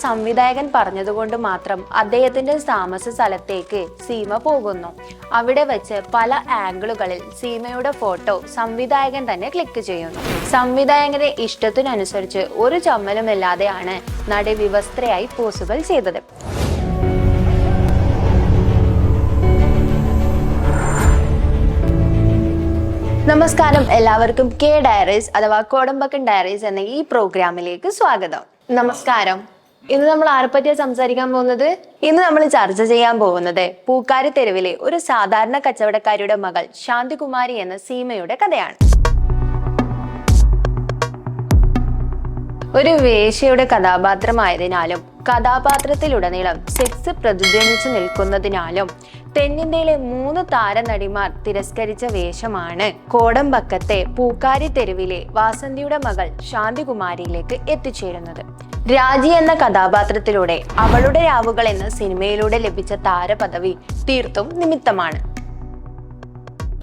സംവിധായകൻ പറഞ്ഞതുകൊണ്ട് മാത്രം അദ്ദേഹത്തിന്റെ താമസ സ്ഥലത്തേക്ക് സീമ പോകുന്നു. അവിടെ വെച്ച് പല ആംഗിളുകളിൽ സീമയുടെ ഫോട്ടോ സംവിധായകൻ തന്നെ ക്ലിക്ക് ചെയ്യുന്നു. സംവിധായകന്റെ ഇഷ്ടത്തിനനുസരിച്ച് ഒരു ചമ്മലുമില്ലാതെയാണ് നടി വിവസ്ത്രയായി പോസുകൾ ചെയ്തത്. നമസ്കാരം. എല്ലാവർക്കും കെ ഡയറീസ് അഥവാ കോടമ്പക്കൻ ഡയറീസ് എന്ന ഈ പ്രോഗ്രാമിലേക്ക് സ്വാഗതം. നമസ്കാരം. ഇന്ന് നമ്മൾ ആരെപ്പറ്റിയാ സംസാരിക്കാൻ പോകുന്നത്? ഇന്ന് നമ്മൾ ചർച്ച ചെയ്യാൻ പോകുന്നത് പൂക്കാരി തെരുവിലെ ഒരു സാധാരണ കച്ചവടക്കാരിയുടെ മകൾ ശാന്തികുമാരി എന്ന സീമയുടെ കഥയാണ്. ഒരു വേശ്യയുടെ കഥാപാത്രമായതിനാലും കഥാപാത്രത്തിലുടനീളം സെക്സ് പ്രതിധ്വനിച്ചു നിൽക്കുന്നതിനാലും തെന്നിന്ത്യയിലെ മൂന്ന് താരനടിമാർ തിരസ്കരിച്ച വേഷമാണ് കോടമ്പക്കത്തെ പൂക്കാരി തെരുവിലെ വാസന്തിയുടെ മകൾ ശാന്തികുമാരിയിലേക്ക് എത്തിച്ചേരുന്നത്. രാജി എന്ന കഥാപാത്രത്തിലൂടെ അവളുടെ രാവുകൾ എന്ന സിനിമയിലൂടെ ലഭിച്ച താരപദവി തീർത്തും നിമിത്തമാണ്.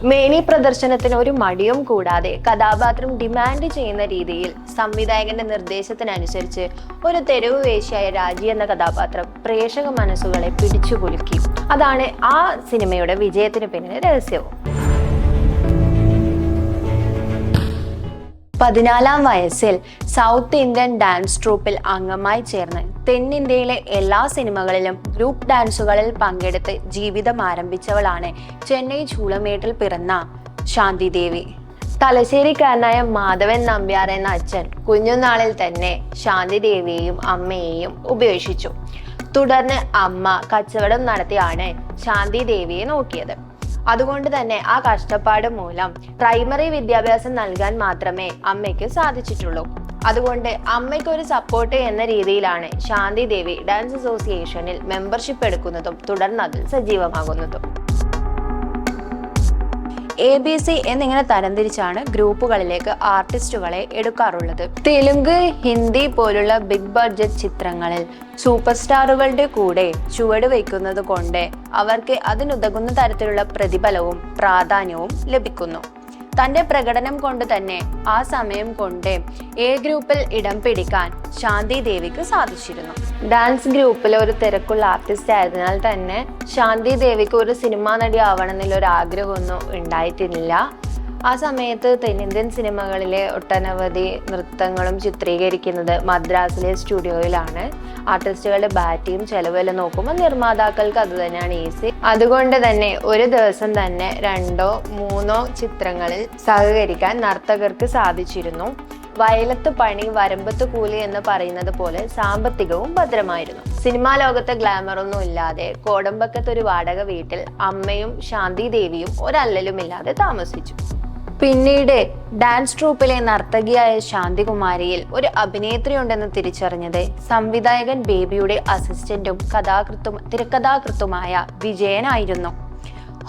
മേനി പ്രദർശനത്തിന് ഒരു മടിയും കൂടാതെ കഥാപാത്രം ഡിമാൻഡ് ചെയ്യുന്ന രീതിയിൽ സംവിധായകന്റെ നിർദ്ദേശത്തിനനുസരിച്ച് ഒരു തെരുവ് വേശിയായ രാജി എന്ന കഥാപാത്രം പ്രേക്ഷക മനസ്സുകളെ പിടിച്ചുകുലുക്കി. അതാണ് ആ സിനിമയുടെ വിജയത്തിന് പിന്നിലെ രഹസ്യവും. പതിനാലാം വയസ്സിൽ സൗത്ത് ഇന്ത്യൻ ഡാൻസ് ട്രൂപ്പിൽ അംഗമായി ചേർന്ന് തെന്നിന്ത്യയിലെ എല്ലാ സിനിമകളിലും ഗ്രൂപ്പ് ഡാൻസുകളിൽ പങ്കെടുത്ത് ജീവിതം ആരംഭിച്ചവളാണ് ചെന്നൈ ചൂളമേട്ടിൽ പിറന്ന ശാന്തി ദേവി. തലശ്ശേരിക്കാരനായ മാധവൻ നമ്പ്യാർ എന്ന അച്ഛൻ കുഞ്ഞുനാളിൽ തന്നെ ശാന്തി ദേവിയെയും അമ്മയെയും ഉപേക്ഷിച്ചു. തുടർന്ന് അമ്മ കച്ചവടം നടത്തിയാണ് ശാന്തി ദേവിയെ നോക്കിയത്. അതുകൊണ്ട് തന്നെ ആ കഷ്ടപ്പാട് മൂലം പ്രൈമറി വിദ്യാഭ്യാസം നൽകാൻ മാത്രമേ അമ്മയ്ക്ക് സാധിച്ചിട്ടുള്ളൂ. അതുകൊണ്ട് അമ്മയ്ക്ക് ഒരു സപ്പോർട്ട് എന്ന രീതിയിലാണ് ശാന്തി ദേവി ഡാൻസ് അസോസിയേഷനിൽ മെമ്പർഷിപ്പ് എടുക്കുന്നതും തുടർന്ന് അതിൽ സജീവമാകുന്നതും. എ ബി സി എന്നിങ്ങനെ തരംതിരിച്ചാണ് ഗ്രൂപ്പുകളിലേക്ക് ആർട്ടിസ്റ്റുകളെ എടുക്കാറുള്ളത്. തെലുങ്ക് ഹിന്ദി പോലുള്ള ബിഗ് ബഡ്ജറ്റ് ചിത്രങ്ങളിൽ സൂപ്പർ സ്റ്റാറുകളുടെ കൂടെ ചുവട് വയ്ക്കുന്നത് കൊണ്ട് അവർക്ക് അതിനുതകുന്ന തരത്തിലുള്ള പ്രതിഫലവും പ്രാധാന്യവും ലഭിക്കുന്നു. തന്റെ പ്രകടനം കൊണ്ട് തന്നെ ആ സമയം കൊണ്ട് എ ഗ്രൂപ്പിൽ ഇടം പിടിക്കാൻ ശാന്തി ദേവിക്ക് സാധിച്ചിരുന്നു. ഡാൻസ് ഗ്രൂപ്പിലെ ഒരു തിരക്കുള്ള ആർട്ടിസ്റ്റ് ആയതിനാൽ തന്നെ ശാന്തി ദേവിക്ക് ഒരു സിനിമാ നടി ആവണമെന്നുള്ള ഒരു ആഗ്രഹമൊന്നും ഉണ്ടായിട്ടില്ല. ആ സമയത്ത് തെന്നിന്ത്യൻ സിനിമകളിലെ ഒട്ടനവധി നൃത്തങ്ങളും ചിത്രീകരിക്കുന്നത് മദ്രാസിലെ സ്റ്റുഡിയോയിലാണ്. ആർട്ടിസ്റ്റുകളുടെ ബാറ്റിയും ചെലവെല്ലാം നോക്കുമ്പോൾ നിർമ്മാതാക്കൾക്ക് അത് തന്നെയാണ് ഈസി. അതുകൊണ്ട് തന്നെ ഒരു ദിവസം തന്നെ രണ്ടോ മൂന്നോ ചിത്രങ്ങളിൽ സഹകരിക്കാൻ നർത്തകർക്ക് സാധിച്ചിരുന്നു. വയലത്ത് പണി വരമ്പത്ത് കൂലി എന്ന് പറയുന്നത് പോലെ സാമ്പത്തികവും ഭദ്രമായിരുന്നു. സിനിമാ ലോകത്തെ ഗ്ലാമറൊന്നും ഇല്ലാതെ കോടമ്പക്കത്തൊരു വാടക വീട്ടിൽ അമ്മയും ശാന്തി ദേവിയും ഒരല്ലലുമില്ലാതെ താമസിച്ചു. പിന്നീട് ഡാൻസ് ട്രൂപ്പിലെ നർത്തകിയായ ശാന്തികുമാരിയിൽ ഒരു അഭിനേത്രി ഉണ്ടെന്ന് തിരിച്ചറിഞ്ഞത് സംവിധായകൻ ബേബിയുടെ അസിസ്റ്റന്റും കഥാകൃത്തും തിരക്കഥാകൃത്തുമായ വിജയനായിരുന്നു.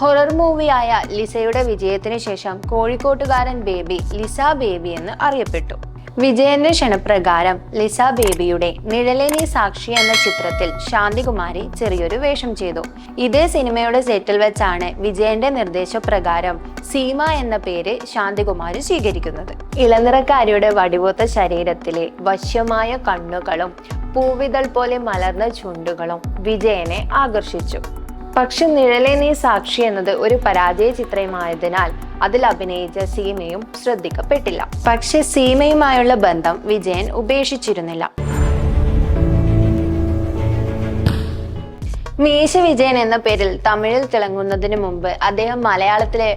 ഹൊറർ മൂവിയായ ലിസയുടെ വിജയത്തിന് ശേഷം കോഴിക്കോട്ടുകാരൻ ബേബി ലിസ ബേബി എന്ന് അറിയപ്പെട്ടു. വിജയന്റെ ക്ഷണപ്രകാരം ലിസ ബേബിയുടെ നിഴലേനി സാക്ഷി എന്ന ചിത്രത്തിൽ ശാന്തികുമാരി ചെറിയൊരു വേഷം ചെയ്തു. ഇതേ സിനിമയുടെ സെറ്റിൽ വെച്ചാണ് വിജയന്റെ നിർദ്ദേശപ്രകാരം സീമ എന്ന പേര് ശാന്തികുമാരി സ്വീകരിക്കുന്നത്. ഇളനിറക്കാരിയുടെ വടിവൊത്ത ശരീരത്തിലെ വശ്യമായ കണ്ണുകളും പൂവിതൾ പോലെ മലർന്ന ചുണ്ടുകളും വിജയനെ ആകർഷിച്ചു. പക്ഷെ നിഴലേനെ സാക്ഷി എന്നത് ഒരു പരാജയ ചിത്രമായതിനാൽ അതിൽ അഭിനയിച്ച സീമയും ശ്രദ്ധിക്കപ്പെട്ടില്ല. പക്ഷെ സീമയുമായുള്ള ബന്ധം വിജയൻ ഉപേക്ഷിച്ചിരുന്നില്ല. മീശ വിജയൻ എന്ന പേരിൽ തമിഴിൽ തിളങ്ങുന്നതിന് മുമ്പ് അദ്ദേഹം മലയാളത്തിലെ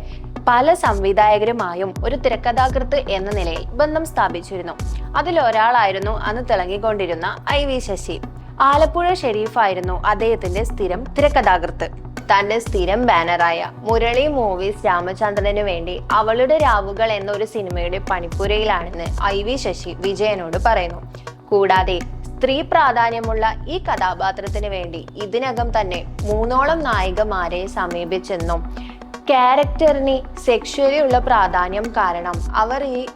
പല സംവിധായകരുമായും ഒരു തിരക്കഥാകൃത്ത് എന്ന നിലയിൽ ബന്ധം സ്ഥാപിച്ചിരുന്നു. അതിലൊരാളായിരുന്നു അന്ന് തിളങ്ങിക്കൊണ്ടിരുന്ന ഐ വി ശശി. ആലപ്പുഴ ഷെരീഫായിരുന്നു അദ്ദേഹത്തിന്റെ സ്ഥിരം തിരക്കഥാകൃത്ത്. തന്റെ സ്ഥിരം ബാനറായ മുരളി മൂവീസ് രാമചന്ദ്രന് വേണ്ടി അവളുടെ രാവുകൾ എന്നൊരു സിനിമയുടെ പണിപ്പുരയിലാണെന്ന് ഐ വി ശശി വിജയനോട് പറയുന്നു. കൂടാതെ സ്ത്രീ പ്രാധാന്യമുള്ള ഈ കഥാപാത്രത്തിന് വേണ്ടി ഇതിനകം തന്നെ മൂന്നോളം നായികമാരെ സമീപിച്ചെന്നും ക്യാരക്ടറിന് സെക്ഷലി ഉള്ള പ്രാധാന്യം കാരണം അവർ ഈ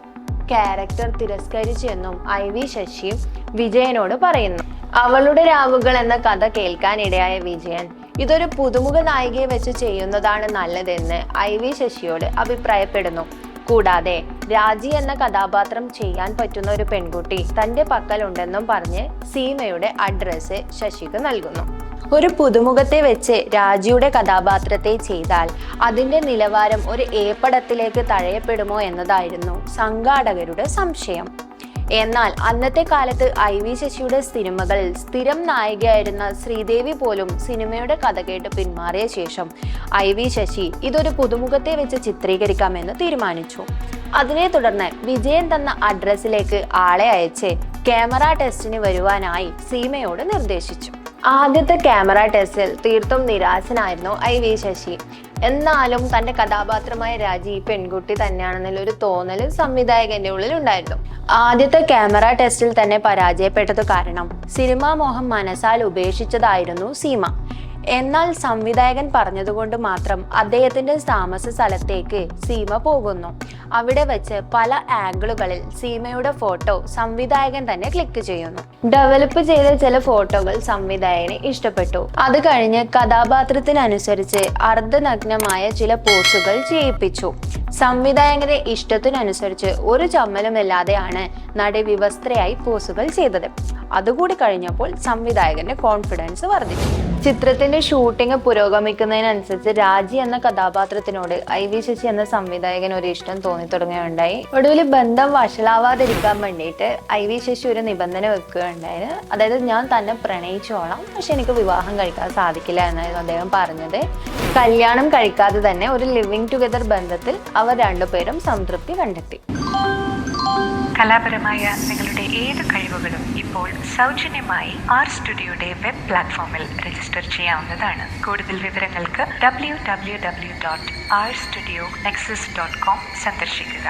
ക്യാരക്ടർ തിരസ്കരിച്ചെന്നും ഐ വി ശശി വിജയനോട് പറയുന്നു. അവളുടെ രാവുകൾ എന്ന കഥ കേൾക്കാനിടയായ വിജയൻ ഇതൊരു പുതുമുഖ നായികയെ വെച്ച് ചെയ്യുന്നതാണ് നല്ലതെന്ന് ഐ വി ശശിയോട് അഭിപ്രായപ്പെടുന്നു. കൂടാതെ രാജി എന്ന കഥാപാത്രം ചെയ്യാൻ പറ്റുന്ന ഒരു പെൺകുട്ടി തന്റെ പക്കലുണ്ടെന്നും പറഞ്ഞ് സീമയുടെ അഡ്രസ്സ് ശശിക്ക് നൽകുന്നു. ഒരു പുതുമുഖത്തെ വെച്ച് രാജിയുടെ കഥാപാത്രത്തെ ചെയ്താൽ അതിന്റെ നിലവാരം ഒരു ഏപ്പടത്തിലേക്ക് പടത്തിലേക്ക് തഴയപ്പെടുമോ എന്നതായിരുന്നു സംഘാടകരുടെ സംശയം. എന്നാൽ അന്നത്തെ കാലത്ത് ഐ വി ശശിയുടെ സിനിമകളിൽ സ്ഥിരം നായികയായിരുന്ന ശ്രീദേവി പോലും സിനിമയുടെ കഥ കേട്ട് പിന്മാറിയ ശേഷം ഐ വി ശശി ഇതൊരു പുതുമുഖത്തെ വെച്ച് ചിത്രീകരിക്കാമെന്ന് തീരുമാനിച്ചു. അതിനെ തുടർന്ന് വിജയൻ തന്ന അഡ്രസ്സിലേക്ക് ആളെ അയച്ച് ക്യാമറ ടെസ്റ്റിന് വരുവാനായി സീമയോട് നിർദ്ദേശിച്ചു. ആദ്യത്തെ ക്യാമറ ടെസ്റ്റിൽ തീർത്തും നിരാശനായിരുന്നു ഐ വി ശശി. എന്നാലും തന്റെ കഥാപാത്രമായ രാജി ഈ പെൺകുട്ടി തന്നെയാണെന്നുള്ള ഒരു തോന്നൽ സംവിധായകന്റെ ഉള്ളിൽ ഉണ്ടായിരുന്നു ആദ്യത്തെ ക്യാമറ ടെസ്റ്റിൽ തന്നെ പരാജയപ്പെട്ടത് കാരണം സിനിമാ മോഹം മനസ്സാൽ ഉപേക്ഷിച്ചതായിരുന്നു സീമ. എന്നാൽ സംവിധായകൻ പറഞ്ഞതുകൊണ്ട് മാത്രം അദ്ദേഹത്തിന്റെ താമസ സ്ഥലത്തേക്ക് സീമ പോകുന്നു. അവിടെ വെച്ച് പല ആംഗിളുകളിൽ സീമയുടെ ഫോട്ടോ സംവിധായകൻ തന്നെ ക്ലിക്ക് ചെയ്യുന്നു. ഡെവലപ്പ് ചെയ്ത ചില ഫോട്ടോകൾ സംവിധായകന് ഇഷ്ടപ്പെട്ടു. അത് കഴിഞ്ഞ് കഥാപാത്രത്തിനനുസരിച്ച് അർദ്ധനഗ്നമായ ചില പോസുകൾ ചെയ്യിപ്പിച്ചു. സംവിധായകന്റെ ഇഷ്ടത്തിനനുസരിച്ച് ഒരു ചമ്മലുമില്ലാതെയാണ് നടി വിവസ്ത്രയായി പോസുകൾ ചെയ്തത്. അതുകൂടി കഴിഞ്ഞപ്പോൾ സംവിധായകന്റെ കോൺഫിഡൻസ് വർദ്ധിച്ചു ചിത്രത്തിന്റെ ഷൂട്ടിംഗ് പുരോഗമിക്കുന്നതിനനുസരിച്ച് രാജി എന്ന കഥാപാത്രത്തിനോട് ഐ വി ശശി എന്ന സംവിധായകൻ ഒരു ഇഷ്ടം തോന്നി തുടങ്ങുകയുണ്ടായി ഒടുവിൽ ബന്ധം വഷളാവാതിരിക്കാൻ വേണ്ടിയിട്ട് ഐ വി ശശി ഒരു നിബന്ധന വെക്കുകയുണ്ടായിരുന്നു അതായത് ഞാൻ തന്നെ പ്രണയിച്ചോളാം പക്ഷെ എനിക്ക് വിവാഹം കഴിക്കാൻ സാധിക്കില്ല എന്നായിരുന്നു അദ്ദേഹം പറഞ്ഞത്. കല്യാണം കഴിക്കാതെ തന്നെ ഒരു ലിവിങ് ടുഗദർ ബന്ധത്തിൽ അവർ രണ്ടുപേരും സംതൃപ്തി കണ്ടെത്തി. കലാപരമായ നിങ്ങളുടെ ഏത് കഴിവുകളും ഇപ്പോൾ സൗജന്യമായി ആർ സ്റ്റുഡിയോയുടെ വെബ് പ്ലാറ്റ്ഫോമിൽ രജിസ്റ്റർ ചെയ്യാവുന്നതാണ്. കൂടുതൽ വിവരങ്ങൾക്ക് W W W dot R studio nexus dot com സന്ദർശിക്കുക.